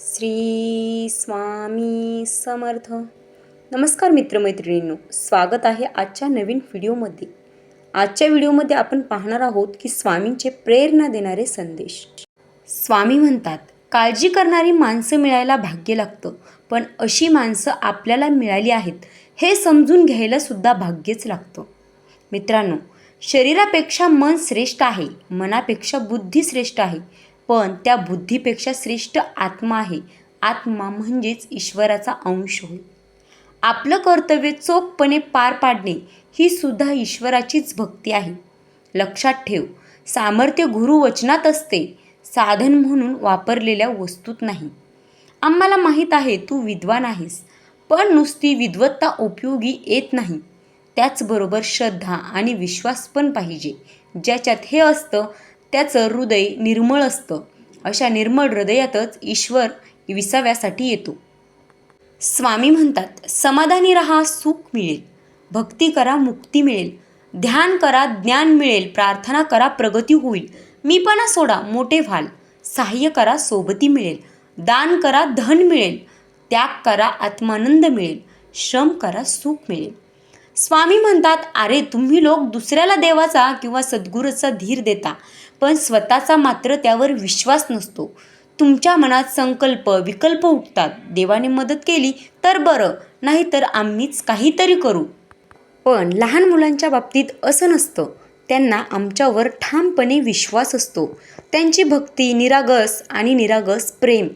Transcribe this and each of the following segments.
श्री स्वामी समर्थ. नमस्कार मित्रमैत्रिणींनो स्वागत आहे आजच्या नवीन व्हिडिओमध्ये. आजच्या व्हिडिओमध्ये आपण पाहणार आहोत की स्वामींचे प्रेरणा देणारे संदेश. स्वामी म्हणतात काळजी करणारी माणसं मिळायला भाग्य लागतं पण अशी माणसं आपल्याला मिळाली आहेत हे समजून घ्यायला सुद्धा भाग्यच लागतं. मित्रांनो शरीरापेक्षा मन श्रेष्ठ आहे मनापेक्षा बुद्धी श्रेष्ठ आहे पण त्या बुद्धीपेक्षा श्रेष्ठ आत्मा आहे. आत्मा म्हणजेच ईश्वराचा अंश होय. आपलं कर्तव्य चोखपणे पार पाडणे ही सुद्धा ईश्वराचीच भक्ती आहे. लक्षात ठेव सामर्थ्य गुरु वचनात असते साधन म्हणून वापरलेल्या वस्तूत नाही. आम्हाला माहीत आहे तू विद्वान आहेस पण नुसती विद्वत्ता उपयोगी येत नाही. त्याचबरोबर श्रद्धा आणि विश्वास पण पाहिजे ज्याच्यात हे असतं त्याचं हृदय निर्मळ असतं. अशा निर्मळ हृदयातच ईश्वर विसाव्यासाठी येतो. स्वामी म्हणतात समाधानी राहा सुख मिळेल. भक्ती करा मुक्ती मिळेल. ध्यान करा ज्ञान मिळेल. प्रार्थना करा प्रगती होईल. मीपणा सोडा मोठे व्हाल. सहाय्य करा सोबती मिळेल. दान करा धन मिळेल. त्याग करा आत्मानंद मिळेल. श्रम करा सुख मिळेल. स्वामी म्हणतात अरे तुम्ही लोक दुसऱ्याला देवाचा किंवा सद्गुरूचा धीर देता. पण स्वतःचा मात्र त्यावर विश्वास नसतो. तुमच्या मनात संकल्प विकल्प उठतात. देवाने मदत केली तर बरं नाहीतर आम्हीच काहीतरी करू. पण लहान मुलांच्या बाबतीत असं नसतं. त्यांना आमच्यावर ठामपणे विश्वास असतो. त्यांची भक्ती निरागस आणि निरागस प्रेम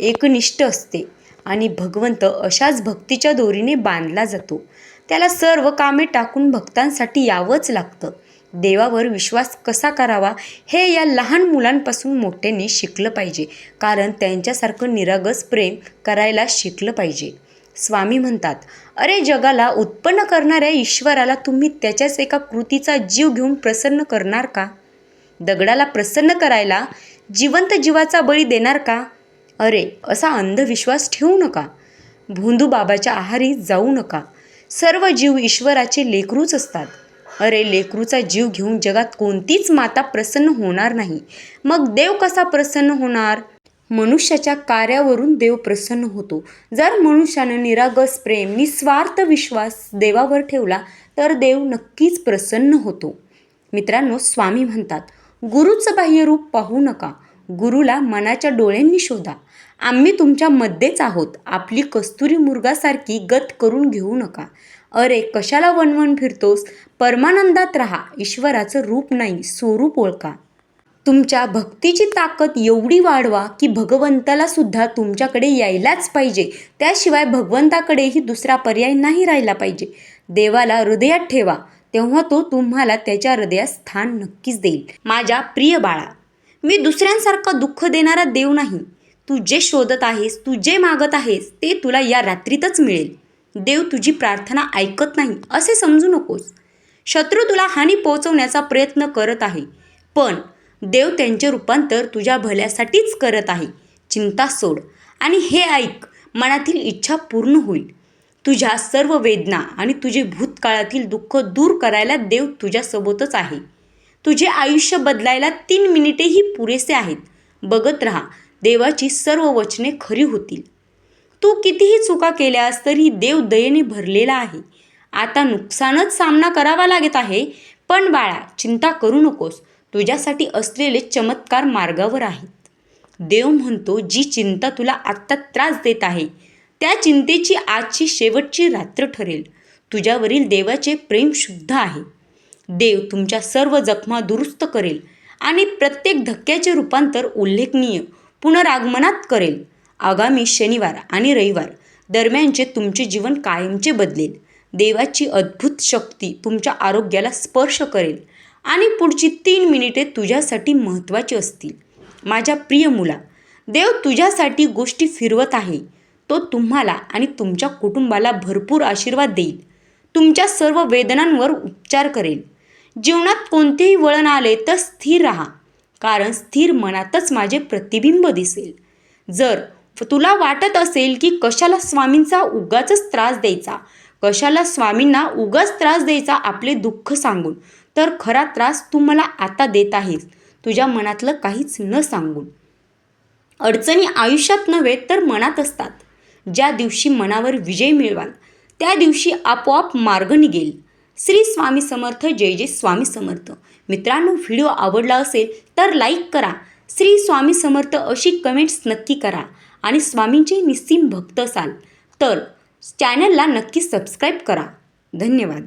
एकनिष्ठ असते आणि भगवंत अशाच भक्तीच्या दोरीने बांधला जातो. त्याला सर्व कामे टाकून भक्तांसाठी यावंच लागतं. देवावर विश्वास कसा करावा हे या लहान मुलांपासून मोठ्यांनी शिकलं पाहिजे. कारण त्यांच्यासारखं निरागस प्रेम करायला शिकलं पाहिजे. स्वामी म्हणतात अरे जगाला उत्पन्न करणाऱ्या ईश्वराला तुम्ही त्याच्याच एका कृतीचा जीव घेऊन प्रसन्न करणार का? दगडाला प्रसन्न करायला जिवंत जीवाचा बळी देणार का? अरे असा अंधविश्वास ठेवू नका. भोंदू बाबाच्या आहारी जाऊ नका. सर्व जीव ईश्वराचे लेकरूच असतात. अरे लेकरूचा जीव घेऊन जगात कोणतीच माता प्रसन्न होणार नाही. मग देव कसा प्रसन्न होणार? मनुष्याच्या कार्यावरून देव प्रसन्न होतो. जर मनुष्यानं निरागस प्रेम निस्वार्थ विश्वास देवावर ठेवला तर देव नक्कीच प्रसन्न होतो. मित्रांनो स्वामी म्हणतात गुरुचं बाह्यरूप पाहू नका. गुरुला मनाच्या डोळ्यांनी शोधा. आम्ही तुमच्या मध्येच आहोत. आपली कस्तुरी मुर्गासारखी गत करून घेऊ नका. अरे कशाला वनवन फिरतोस? परमानंदात राहा ईश्वराचं रूप नाही स्वरूप ओळखा. तुमच्या भक्तीची ताकद एवढी वाढवा की भगवंताला सुद्धा तुमच्याकडे यायलाच पाहिजे. त्याशिवाय भगवंताकडेही दुसरा पर्याय नाही राहिला पाहिजे. देवाला हृदयात ठेवा तेव्हा तो तुम्हाला त्याच्या हृदयात स्थान नक्कीच देईल. माझ्या प्रिय बाळा मी दुसऱ्यांसारखं दुःख देणारा देव नाही. तू जे शोधत आहेस तू जे मागत आहेस ते तुला या रात्रीतच मिळेल. देव तुझी प्रार्थना ऐकत नाही असे समजू नकोस. शत्रू तुला हानी पोहोचवण्याचा प्रयत्न करत आहे पण देव त्यांचे रूपांतर तुझ्या भल्यासाठीच करत आहे. चिंता सोड आणि हे ऐक मनातील इच्छा पूर्ण होईल. तुझ्या सर्व वेदना आणि तुझे भूतकाळातील दुःख दूर करायला देव तुझ्यासोबतच आहे. तुझे आयुष्य बदलायला तीन मिनिटेही पुरेसे आहेत. बघत राहा देवाची सर्व वचने खरी होतील. तू कितीही चुका केल्यास तरी देव दयेने भरलेला आहे. आता नुकसानच सामना करावा लागत आहे पण बाळा चिंता करू नकोस. तुझ्यासाठी असलेले चमत्कार मार्गावर आहेत. देव म्हणतो जी चिंता तुला आत्ता त्रास देत आहे त्या चिंतेची आजची शेवटची रात्र ठरेल. तुझ्यावरील देवाचे प्रेम शुद्ध आहे. देव तुमच्या सर्व जखमा दुरुस्त करेल आणि प्रत्येक धक्क्याचे रूपांतर उल्लेखनीय पुनरागमनात करेल. आगामी शनिवार आणि रविवार दरम्यानचे तुमचे जीवन कायमचे बदलेल. देवाची अद्भुत शक्ती तुमच्या आरोग्याला स्पर्श करेल आणि पुढची तीन मिनिटे तुझ्यासाठी महत्त्वाची असतील. माझ्या प्रिय मुला देव तुझ्यासाठी गोष्टी फिरवत आहे. तो तुम्हाला आणि तुमच्या कुटुंबाला भरपूर आशीर्वाद देईल. तुमच्या सर्व वेदनांवर उपचार करेल. जीवनात कोणतेही वळण आले तर स्थिर राहा कारण स्थिर मनातच माझे प्रतिबिंब दिसेल. जर तुला वाटत असेल की कशाला स्वामींचा उगाच त्रास द्यायचा? कशाला स्वामींना उगाच त्रास द्यायचा आपले दुःख सांगून? तर खरा त्रास तू मला आता देत आहेस तुझ्या मनातलं काहीच न सांगून. अडचणी आयुष्यात नव्हे तर मनात असतात. ज्या दिवशी मनावर विजय मिळवाल त्या दिवशी आपोआप मार्ग निघेल. श्री स्वामी समर्थ जय जय स्वामी समर्थ. मित्रांनो व्हिडिओ आवडला असेल तर लाईक करा. श्री स्वामी समर्थ अशी कमेंट्स नक्की करा आणि स्वामींचे निस्सीम भक्त असाल तर चॅनलला नक्की सबस्क्राईब करा. धन्यवाद.